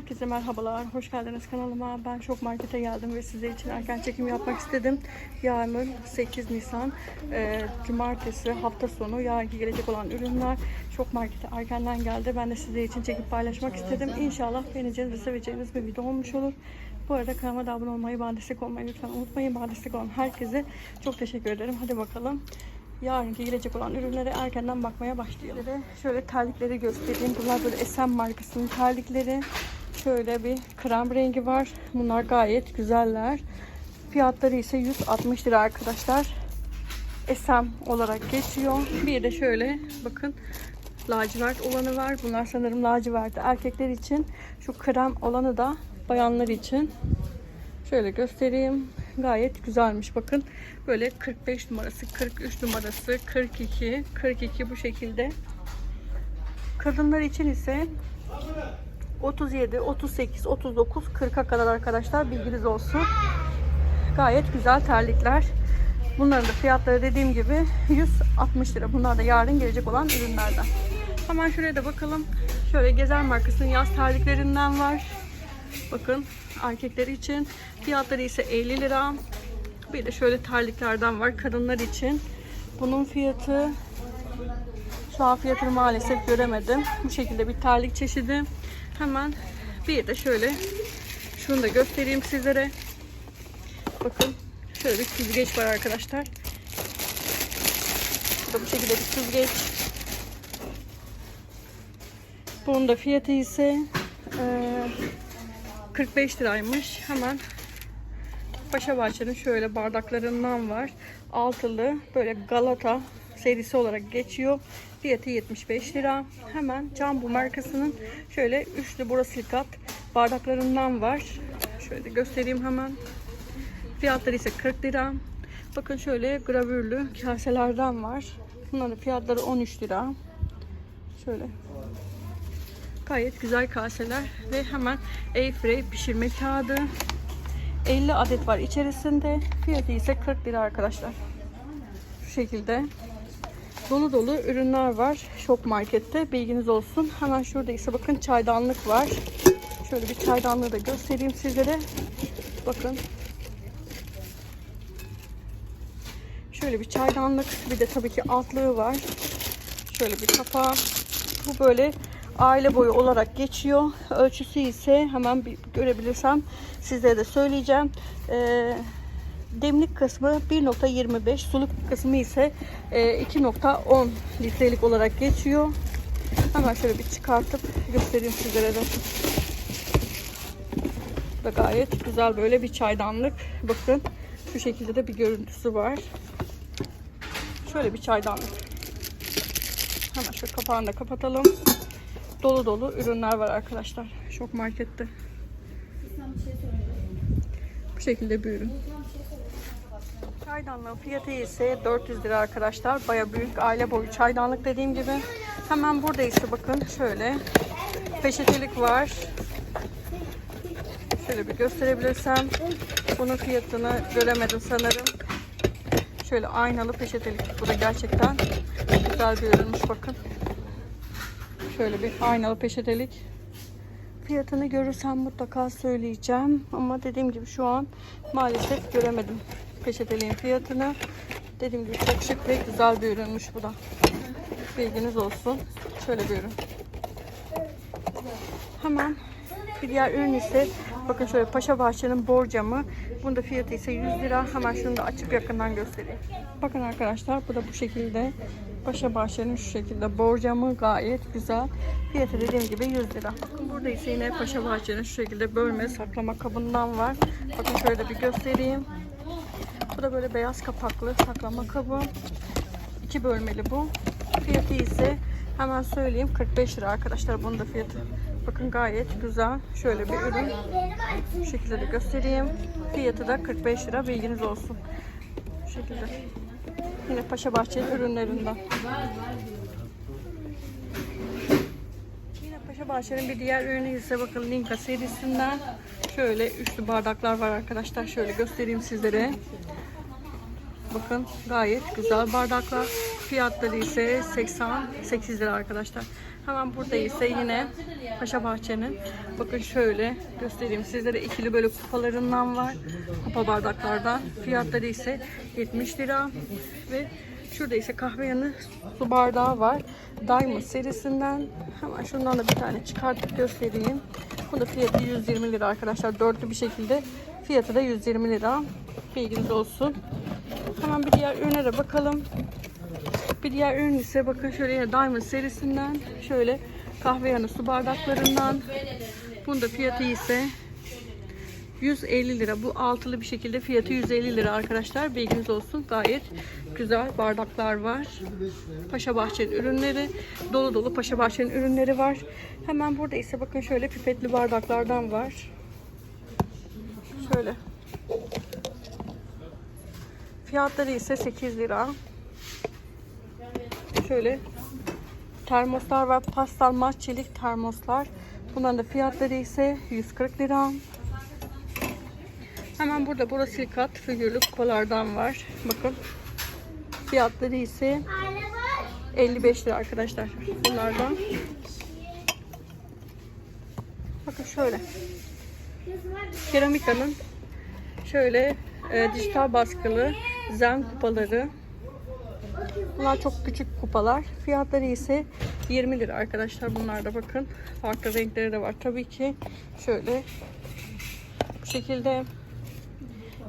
Herkese merhabalar, hoş geldiniz kanalıma. Ben Şok Market'e geldim ve sizler için erken çekim yapmak istedim. Yarın 8 Nisan, e, Cumartesi, hafta sonu, yarınki gelecek olan ürünler Şok Market'e erkenden geldi. Ben de sizler için çekip paylaşmak istedim. İnşallah beğeneceğiniz ve seveceğiniz bir video olmuş olur. Bu arada kanalıma da abone olmayı, bana destek olmayı lütfen unutmayın. Bana destek olan herkese çok teşekkür ederim. Hadi bakalım. Yarınki gelecek olan ürünlere erkenden bakmaya başlayalım. Şöyle terlikleri göstereyim. Bunlar böyle SM markasının terlikleri. Şöyle bir krem rengi var. Bunlar gayet güzeller. Fiyatları ise 160 lira arkadaşlar. SM olarak geçiyor. Bir de şöyle bakın lacivert olanı var. Bunlar sanırım laciverti erkekler için. Şu krem olanı da bayanlar için. Şöyle göstereyim. Gayet güzelmiş bakın. Böyle 45 numarası, 43 numarası, 42, 42 bu şekilde. Kadınlar için ise 37, 38, 39, 40'a kadar arkadaşlar bilginiz olsun. Gayet güzel terlikler. Bunların da fiyatları dediğim gibi 160 lira. Bunlar da yarın gelecek olan ürünlerden. Hemen şuraya da bakalım. Şöyle Gezer markasının yaz terliklerinden var. Bakın erkekler için. Fiyatları ise 50 lira. Bir de şöyle terliklerden var kadınlar için. Bunun fiyatı şu an fiyatını maalesef göremedim. Bu şekilde bir terlik çeşidi. Hemen bir de şöyle şunu da göstereyim sizlere. Bakın şöyle bir süzgeç var arkadaşlar. Bu da bu şekilde bir süzgeç. Bunun da fiyatı ise eee 45 liraymış. Hemen Paşa Bahçe'nin şöyle bardaklarından var. Altılı böyle Galata serisi olarak geçiyor. Fiyatı 75 lira. Hemen Cambu markasının şöyle üçlü borosilikat bardaklarından var. Şöyle göstereyim hemen. Fiyatları ise 40 lira. Bakın şöyle gravürlü kaselerden var. Bunların fiyatları 13 lira. Şöyle Gayet güzel kaseler ve hemen airfryer pişirme kağıdı. 50 adet var içerisinde. Fiyatı ise 40 lira arkadaşlar. Şu şekilde dolu dolu ürünler var Şok Market'te. Bilginiz olsun. Hemen şurada ise bakın çaydanlık var. Şöyle bir çaydanlığı da göstereyim sizlere. Bakın. Şöyle bir çaydanlık. Bir de tabii ki altlığı var. Şöyle bir kapağı. Bu böyle aile boyu olarak geçiyor. Ölçüsü ise hemen bir görebilirsem sizlere de söyleyeceğim. Ee, demlik kısmı 1.25, suluk kısmı ise e, 2.10 litrelik olarak geçiyor. Hemen şöyle bir çıkartıp göstereyim sizlere de. Bu da gayet güzel böyle bir çaydanlık. Bakın şu şekilde de bir görüntüsü var. Şöyle bir çaydanlık. Hemen şu kapağını da kapatalım dolu dolu ürünler var arkadaşlar. Şok markette. Bu şekilde bir ürün. Çaydanlığın fiyatı ise 400 lira arkadaşlar. Baya büyük aile boyu çaydanlık dediğim gibi. Hemen burada ise bakın şöyle peçetelik var. Şöyle bir gösterebilirsem. Bunun fiyatını göremedim sanırım. Şöyle aynalı peçetelik. Bu da gerçekten güzel bir ürünmüş bakın. Şöyle bir aynalı peçetelik. Fiyatını görürsem mutlaka söyleyeceğim. Ama dediğim gibi şu an maalesef göremedim peçeteliğin fiyatını. Dediğim gibi çok şık ve güzel bir ürünmüş bu da. Bilginiz olsun. Şöyle bir ürün. Hemen bir diğer ürün ise bakın şöyle Paşa Bahçe'nin borcamı. Bunun da fiyatı ise 100 lira. Hemen şunu da açıp yakından göstereyim. Bakın arkadaşlar bu da bu şekilde Paşa Bahçe'nin şu şekilde borcamı gayet güzel. Fiyatı dediğim gibi 100 lira. Bakın burada ise yine Paşa Bahçe'nin şu şekilde bölme saklama kabından var. Bakın şöyle bir göstereyim. Bu da böyle beyaz kapaklı saklama kabı. İki bölmeli bu. Fiyatı ise hemen söyleyeyim 45 lira arkadaşlar bunun da fiyatı. Bakın gayet güzel. Şöyle bir ürün. Bu şekilde de göstereyim. Fiyatı da 45 lira bilginiz olsun. Bu şekilde. Yine Paşa Bahçeli ürünlerinden. Yine Paşa Bahçe'nin bir diğer ürünü ise bakın Linka serisinden. Şöyle üçlü bardaklar var arkadaşlar. Şöyle göstereyim sizlere. Bakın gayet güzel bardaklar. Fiyatları ise 88 lira arkadaşlar. Hemen burada ise yine Paşa Bahçe'nin bakın şöyle göstereyim sizlere ikili böyle kupalarından var. Kupa bardaklardan. Fiyatları ise 70 lira ve şurada ise kahve yanı su bardağı var. Diamond serisinden. Hemen şundan da bir tane çıkartıp göstereyim. Bu da fiyatı 120 lira arkadaşlar. Dörtlü bir şekilde. Fiyatı da 120 lira. Bilginiz olsun. Hemen bir diğer ürüne de bakalım. Bir diğer ürün ise bakın şöyle yine Diamond serisinden şöyle kahve yanı su bardaklarından. Bunda fiyatı ise 150 lira. Bu altılı bir şekilde fiyatı 150 lira arkadaşlar. Bilginiz olsun. Gayet güzel bardaklar var. Paşa Bahçe'nin ürünleri. Dolu dolu Paşa Bahçe'nin ürünleri var. Hemen burada ise bakın şöyle pipetli bardaklardan var. Şöyle. Fiyatları ise 8 lira. Şöyle termoslar var. Pastel maç çelik termoslar. Bunların da fiyatları ise 140 lira. Hemen burada borosilikat figürlü kupalardan var. Bakın. Fiyatları ise 55 lira arkadaşlar. Bunlardan. Bakın şöyle. Keramika'nın şöyle e, dijital baskılı zen kupaları. Bunlar çok küçük kupalar. Fiyatları ise 20 lira arkadaşlar. Bunlar da bakın. Farklı renkleri de var. Tabii ki şöyle bu şekilde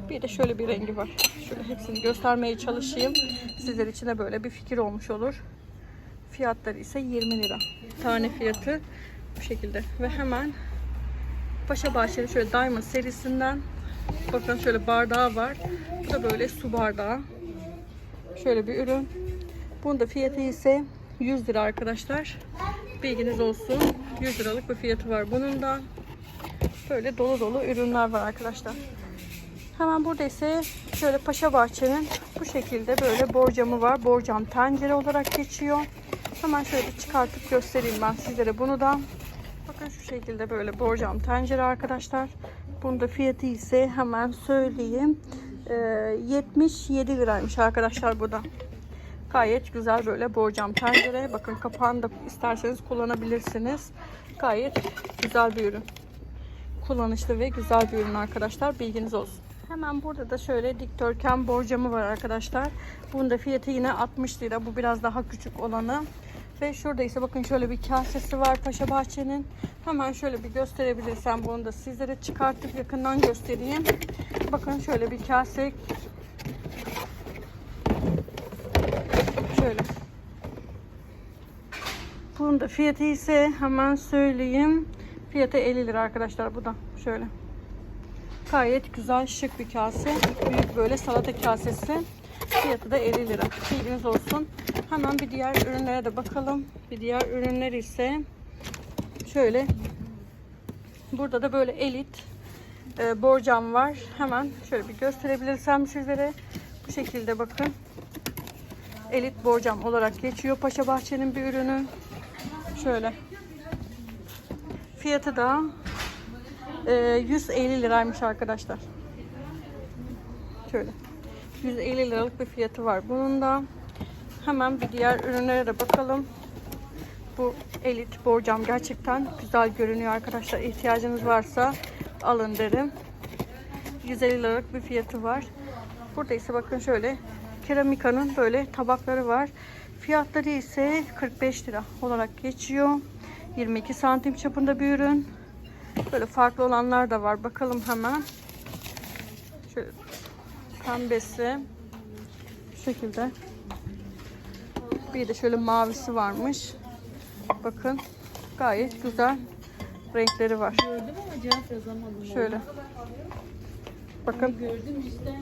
bir de şöyle bir rengi var. Şöyle hepsini göstermeye çalışayım. Sizler için de böyle bir fikir olmuş olur. Fiyatları ise 20 lira. Tane fiyatı bu şekilde. Ve hemen Paşa Bahçeli şöyle Diamond serisinden bakın şöyle bardağı var. Bu da böyle su bardağı. Şöyle bir ürün. Bunun da fiyatı ise 100 lira arkadaşlar. Bilginiz olsun. 100 liralık bir fiyatı var bunun da. Böyle dolu dolu ürünler var arkadaşlar. Hemen burada ise şöyle Paşa Bahçe'nin bu şekilde böyle borcamı var. Borcam tencere olarak geçiyor. Hemen şöyle çıkartıp göstereyim ben sizlere bunu da. Bakın şu şekilde böyle borcam tencere arkadaşlar. Bunun da fiyatı ise hemen söyleyeyim. Ee, 77 liraymış arkadaşlar bu da. Gayet güzel böyle borcam tencere. Bakın kapağını da isterseniz kullanabilirsiniz. Gayet güzel bir ürün. Kullanışlı ve güzel bir ürün arkadaşlar. Bilginiz olsun. Hemen burada da şöyle dikdörtgen borcamı var arkadaşlar. Bunun da fiyatı yine 60 lira. Bu biraz daha küçük olanı. Ve şurada ise bakın şöyle bir kasesi var Paşa Bahçe'nin. Hemen şöyle bir gösterebilirsem bunu da sizlere çıkartıp yakından göstereyim. Bakın şöyle bir kase. Şöyle. Bunun da fiyatı ise hemen söyleyeyim. Fiyatı 50 lira arkadaşlar bu da. Şöyle. Gayet güzel şık bir kase. Büyük böyle salata kasesi. Fiyatı da 50 lira. Bilginiz olsun. Hemen bir diğer ürünlere de bakalım. Bir diğer ürünler ise şöyle. Burada da böyle elit e, borcam var. Hemen şöyle bir gösterebilirsem sizlere. Bu şekilde bakın. Elit borcam olarak geçiyor. Paşa Bahçe'nin bir ürünü. Şöyle. Fiyatı da e, 150 liraymış arkadaşlar. Şöyle. 150 liralık bir fiyatı var bunun da. Hemen bir diğer ürünlere de bakalım. Bu elit borcam gerçekten güzel görünüyor arkadaşlar. İhtiyacınız varsa alın derim. 150 liralık bir fiyatı var. Burada ise bakın şöyle keramika'nın böyle tabakları var. Fiyatları ise 45 lira olarak geçiyor. 22 santim çapında bir ürün. Böyle farklı olanlar da var. Bakalım hemen. Şöyle pembesi. Bu şekilde. Bir de şöyle mavisi varmış. Bakın. Gayet güzel renkleri var. Gördüm ama cevap yazamadım. Şöyle. Bakın Gördüm işte.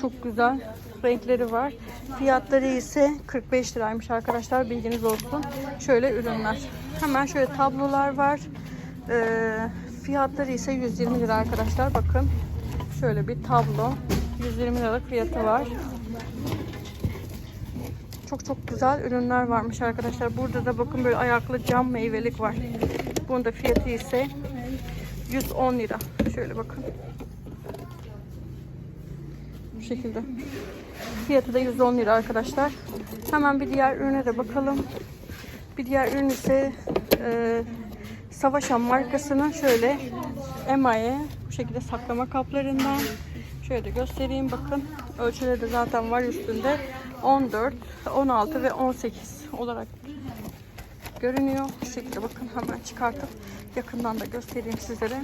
çok güzel renkleri var. Fiyatları ise 45 liraymış arkadaşlar. Bilginiz olsun. Şöyle ürünler. Hemen şöyle tablolar var. Ee, fiyatları ise 120 lira arkadaşlar. Bakın. Şöyle bir tablo. 120 liralık fiyatı var. Çok çok güzel ürünler varmış arkadaşlar. Burada da bakın böyle ayaklı cam meyvelik var. Bunun da fiyatı ise 110 lira. Şöyle bakın. Bu şekilde. Fiyatı da 110 lira arkadaşlar. Hemen bir diğer ürüne de bakalım. Bir diğer ürün ise e, Savaşan markasının şöyle emaye bu şekilde saklama kaplarından şöyle de göstereyim bakın ölçüleri de zaten var üstünde. 14 16 ve 18 olarak görünüyor. Bu şekilde bakın hemen çıkartıp yakından da göstereyim sizlere.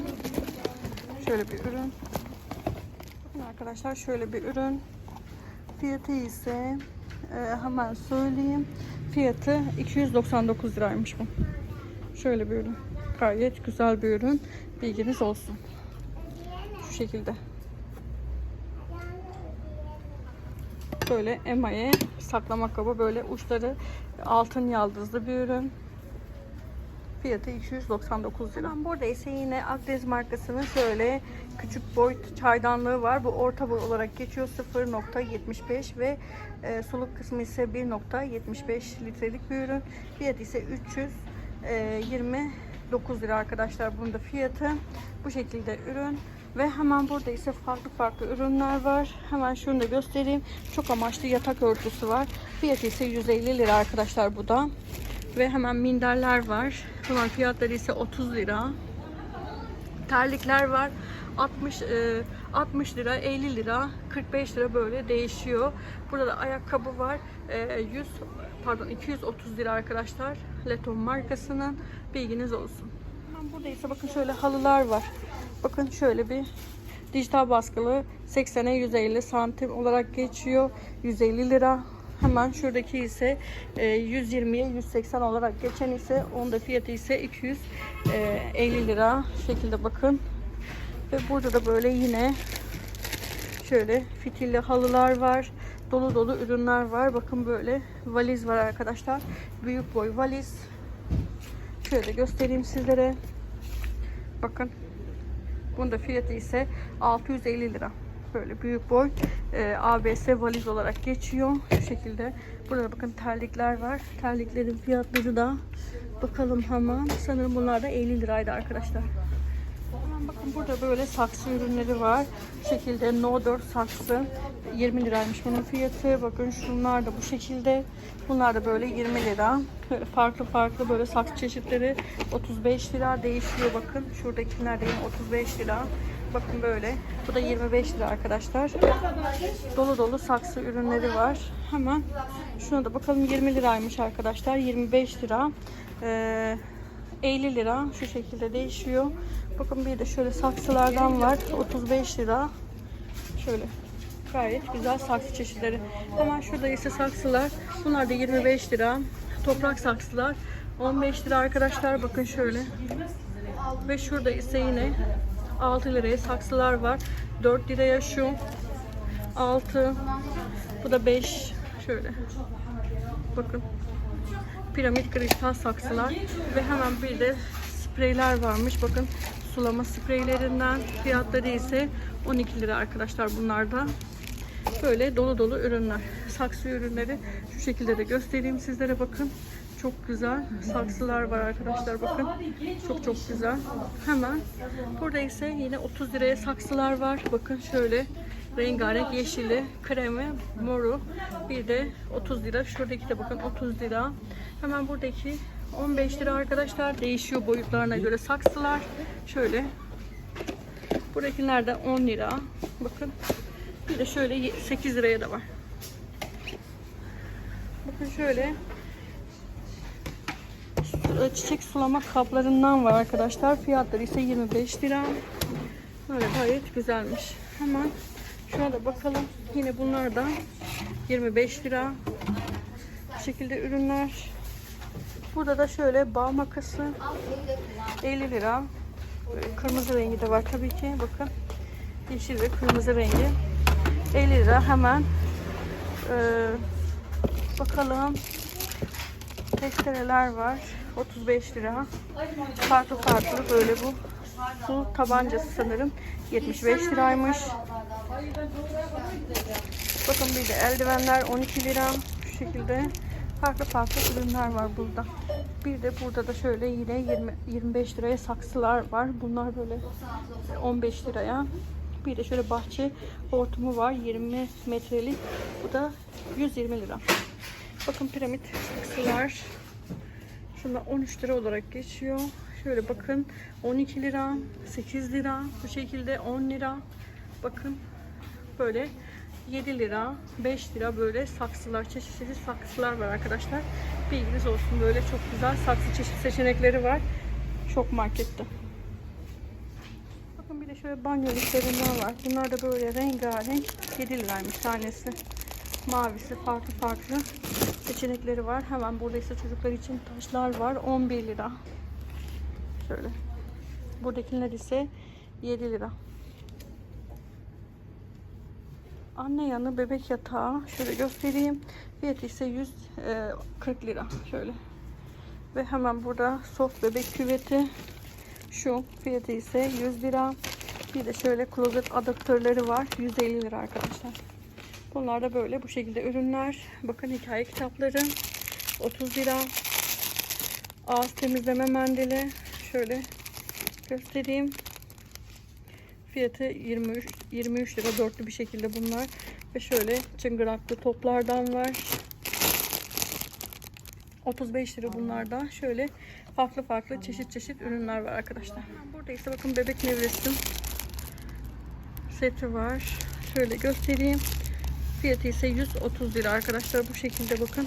Şöyle bir ürün. Arkadaşlar şöyle bir ürün. Fiyatı ise e, hemen söyleyeyim. Fiyatı 299 liraymış bu. Şöyle bir ürün. Gayet güzel bir ürün. Bilginiz olsun. Şu şekilde böyle emaye saklama kabı böyle uçları altın yaldızlı bir ürün Fiyatı 299 lira. Burada ise yine Akdeniz markasının şöyle küçük boy çaydanlığı var. Bu orta boy olarak geçiyor 0.75 ve e, soluk kısmı ise 1.75 litrelik bir ürün. Fiyatı ise 329 lira arkadaşlar bunun da fiyatı. Bu şekilde ürün. Ve hemen burada ise farklı farklı ürünler var. Hemen şunu da göstereyim. Çok amaçlı yatak örtüsü var. Fiyatı ise 150 lira arkadaşlar bu da. Ve hemen minderler var. Hemen fiyatları ise 30 lira. Terlikler var. 60 e, 60 lira, 50 lira, 45 lira böyle değişiyor. Burada da ayakkabı var. E, 100 pardon 230 lira arkadaşlar. Leton markasının bilginiz olsun. Burada ise bakın şöyle halılar var. Bakın şöyle bir dijital baskılı 80'e 150 santim olarak geçiyor. 150 lira. Hemen şuradaki ise e, 120'ye 180 olarak geçen ise onun da fiyatı ise 250 lira şekilde bakın. Ve burada da böyle yine şöyle fitilli halılar var. Dolu dolu ürünler var. Bakın böyle valiz var arkadaşlar. Büyük boy valiz. Şöyle göstereyim sizlere. Bakın. Bunun da fiyatı ise 650 lira. Böyle büyük boy e, ABS valiz olarak geçiyor. Şu şekilde. Burada bakın terlikler var. Terliklerin fiyatları da bakalım hemen. Sanırım bunlar da 50 liraydı arkadaşlar. Bakın burada böyle saksı ürünleri var. Bu şekilde No 4 saksı 20 liraymış bunun fiyatı. Bakın şunlar da bu şekilde. Bunlar da böyle 20 lira. Farklı farklı böyle saksı çeşitleri 35 lira değişiyor bakın. Şuradakiler de yine 35 lira. Bakın böyle. Bu da 25 lira arkadaşlar. Dolu dolu saksı ürünleri var. Hemen şuna da bakalım 20 liraymış arkadaşlar. 25 lira. Ee, 50 lira şu şekilde değişiyor. Bakın bir de şöyle saksılardan var. 35 lira. Şöyle gayet güzel saksı çeşitleri. Hemen şurada ise saksılar. Bunlar da 25 lira. Toprak saksılar 15 lira arkadaşlar. Bakın şöyle. Ve şurada ise yine 6 liraya saksılar var. 4 liraya şu. 6. Bu da 5. Şöyle. Bakın piramit kristal saksılar ve hemen bir de spreyler varmış. Bakın sulama spreylerinden fiyatları ise 12 lira arkadaşlar bunlar da. Böyle dolu dolu ürünler. Saksı ürünleri şu şekilde de göstereyim sizlere bakın. Çok güzel saksılar var arkadaşlar bakın. Çok çok güzel. Hemen burada ise yine 30 liraya saksılar var. Bakın şöyle rengarenk yeşili, kremi, moru. Bir de 30 lira. Şuradaki de bakın 30 lira. Hemen buradaki 15 lira arkadaşlar. Değişiyor boyutlarına göre saksılar. Şöyle. Buradakiler de 10 lira. Bakın. Bir de şöyle 8 liraya da var. Bakın şöyle çiçek sulama kaplarından var arkadaşlar. Fiyatları ise 25 lira. Böyle gayet güzelmiş. Hemen şuna da bakalım. Yine bunlar da 25 lira. Bu şekilde ürünler. Burada da şöyle bal makası 50 lira. Kırmızı rengi de var tabii ki. Bakın. Yeşil ve kırmızı rengi. 50 lira hemen ee, bakalım testereler var 35 lira farklı farklı böyle bu su tabancası sanırım 75 liraymış bakın bir de eldivenler 12 lira şu şekilde farklı farklı ürünler var burada bir de burada da şöyle yine 20, 25 liraya saksılar var bunlar böyle 15 liraya Bir de şöyle bahçe hortumu var 20 metrelik. Bu da 120 lira. Bakın piramit saksılar. Şunlar 13 lira olarak geçiyor. Şöyle bakın 12 lira, 8 lira, bu şekilde 10 lira. Bakın böyle 7 lira, 5 lira böyle saksılar, çeşit çeşit saksılar var arkadaşlar. Bilginiz olsun böyle çok güzel saksı çeşit seçenekleri var. Çok markette. Bakın bir de şöyle banyo litlerinden var. Bunlar da böyle rengarenk 7 liraymış tanesi. Mavisi farklı farklı seçenekleri var. Hemen burada ise çocuklar için taşlar var. 11 lira. Şöyle. Buradakiler ise 7 lira. Anne yanı bebek yatağı. Şöyle göstereyim. Fiyatı ise 140 lira. Şöyle. Ve hemen burada soft bebek küveti. Şu fiyatı ise 100 lira. Bir de şöyle klozet adaptörleri var. 150 lira arkadaşlar. Bunlar da böyle bu şekilde ürünler. Bakın hikaye kitapları 30 lira. Ağız temizleme mendili. Şöyle göstereyim. Fiyatı 23 23 lira dörtlü bir şekilde bunlar. Ve şöyle çıngıraklı toplardan var. 35 lira bunlar da. Şöyle farklı farklı çeşit çeşit ürünler var arkadaşlar. Burada ise bakın bebek nevresim seti var. Şöyle göstereyim. Fiyatı ise 130 lira arkadaşlar. Bu şekilde bakın.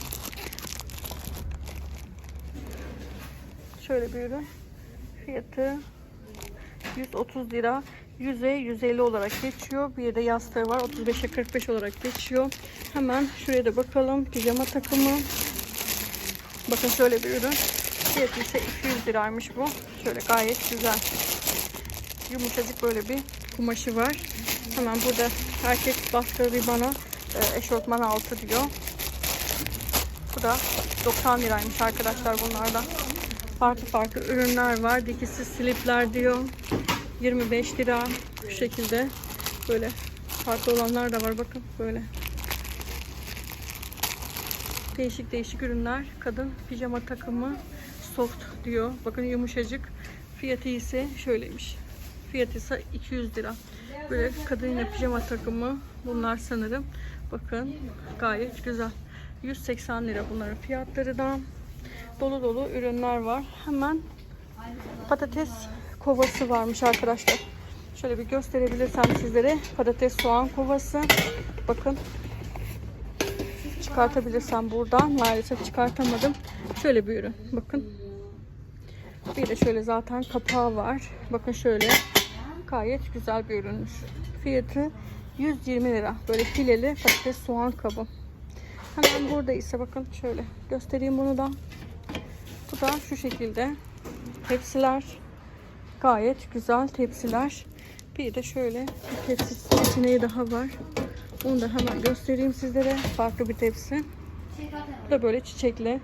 Şöyle bir ürün. Fiyatı 130 lira. 100'e 150 olarak geçiyor. Bir de yastığı var. 35'e 45 olarak geçiyor. Hemen şuraya da bakalım. Pijama takımı. Bakın şöyle bir ürün. Fiyatı ise 200 liraymış bu. Şöyle gayet güzel. Yumuşacık böyle bir kumaşı var. Hemen burada erkek baskılı bir bana e, eşortman altı diyor. Bu da 90 liraymış arkadaşlar bunlarda. Farklı farklı ürünler var. Dikişsiz slipler diyor. 25 lira bu şekilde. Böyle farklı olanlar da var bakın böyle. Değişik değişik ürünler. Kadın pijama takımı soft diyor. Bakın yumuşacık. Fiyatı ise şöyleymiş. Fiyatı ise 200 lira. Böyle kadın yine pijama takımı. Bunlar sanırım. Bakın gayet güzel. 180 lira bunların fiyatları da. Dolu dolu ürünler var. Hemen patates kovası varmış arkadaşlar. Şöyle bir gösterebilirsem sizlere. Patates soğan kovası. Bakın. Çıkartabilirsem buradan. Maalesef çıkartamadım. Şöyle bir ürün. Bakın. Bir de şöyle zaten kapağı var. Bakın şöyle. Gayet güzel bir ürünmüş. Fiyatı 120 lira. Böyle fileli patates soğan kabı. Hemen burada ise bakın şöyle göstereyim bunu da. Bu da şu şekilde tepsiler. Gayet güzel tepsiler. Bir de şöyle bir tepsi seçeneği daha var. Onu da hemen göstereyim sizlere. Farklı bir tepsi. Bu da böyle çiçekli.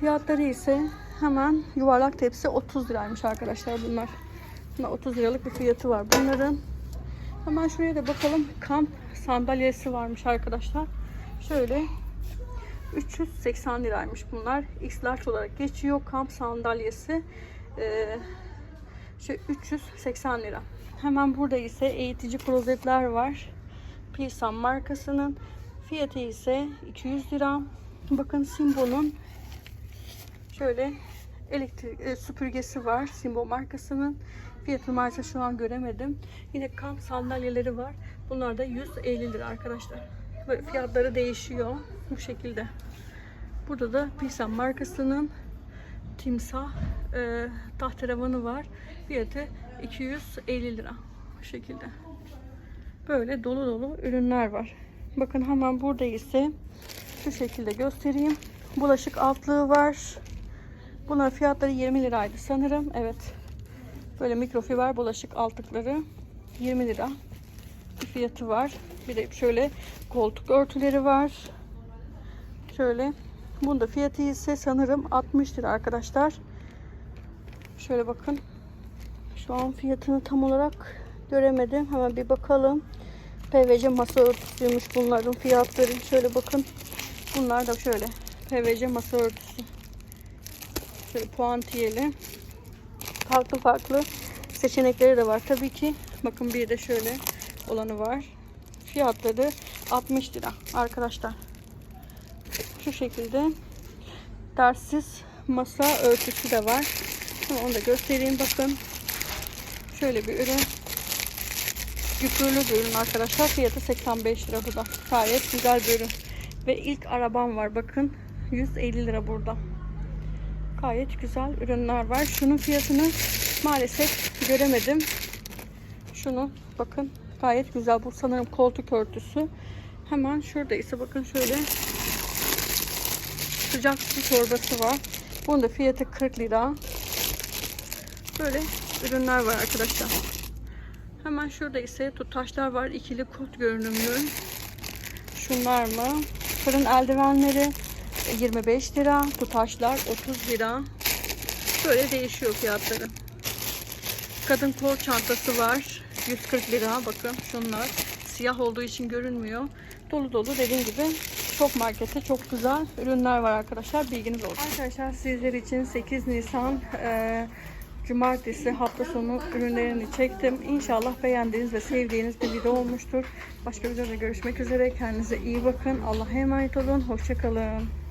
Fiyatları ise hemen yuvarlak tepsi 30 liraymış arkadaşlar bunlar. Bunlar 30 liralık bir fiyatı var bunların. Hemen şuraya da bakalım. Kamp sandalyesi varmış arkadaşlar. Şöyle 380 liraymış bunlar. X large olarak geçiyor. Kamp sandalyesi. Ee, şey 380 lira. Hemen burada ise eğitici klozetler var. Pilsan markasının. Fiyatı ise 200 lira. Bakın Simbo'nun şöyle elektrik e, süpürgesi var. Simbo markasının. Fiyatını maalesef şu an göremedim. Yine kamp sandalyeleri var. Bunlar da 150 lira arkadaşlar. Böyle fiyatları değişiyor. Bu şekilde. Burada da Pilsan markasının timsah e, tahterevanı var. Fiyatı 250 lira. Bu şekilde. Böyle dolu dolu ürünler var. Bakın hemen burada ise şu şekilde göstereyim. Bulaşık altlığı var. Bunlar fiyatları 20 liraydı sanırım. Evet. Böyle mikrofiber bulaşık altlıkları 20 lira bir fiyatı var. Bir de şöyle koltuk örtüleri var. Şöyle. Bunda fiyatı ise sanırım 60 lira arkadaşlar. Şöyle bakın. Şu an fiyatını tam olarak göremedim. Hemen bir bakalım. PVC masa örtüsüymüş bunların fiyatları. Şöyle bakın. Bunlar da şöyle. PVC masa örtüsü. Şöyle puantiyeli. Farklı farklı seçenekleri de var. Tabii ki Bakın bir de şöyle olanı var. Fiyatları 60 lira arkadaşlar. Şu şekilde dersiz masa örtüsü de var. Şimdi onu da göstereyim bakın. Şöyle bir ürün. Güpürlü bir ürün arkadaşlar. Fiyatı 85 lira bu da. Gayet güzel bir ürün. Ve ilk arabam var bakın. 150 lira burada. Gayet güzel ürünler var. Şunun fiyatını maalesef göremedim. Şunu bakın gayet güzel. Bu sanırım koltuk örtüsü. Hemen şurada ise bakın şöyle sıcak su çorbası var. Bunun da fiyatı 40 lira. Böyle ürünler var arkadaşlar. Hemen şurada ise tutaşlar var. İkili kot görünümlü. Şunlar mı? Fırın eldivenleri 25 lira. Tutaşlar 30 lira. Böyle değişiyor fiyatları. Kadın kol çantası var. 140 lira. Bakın şunlar. Siyah olduğu için görünmüyor. Dolu dolu dediğim gibi çok markette çok güzel ürünler var arkadaşlar. Bilginiz olsun. Arkadaşlar sizler için 8 Nisan e, Cumartesi hafta sonu ürünlerini çektim. İnşallah beğendiğiniz ve sevdiğiniz bir video olmuştur. Başka videoda görüşmek üzere. Kendinize iyi bakın. Allah'a emanet olun. Hoşçakalın.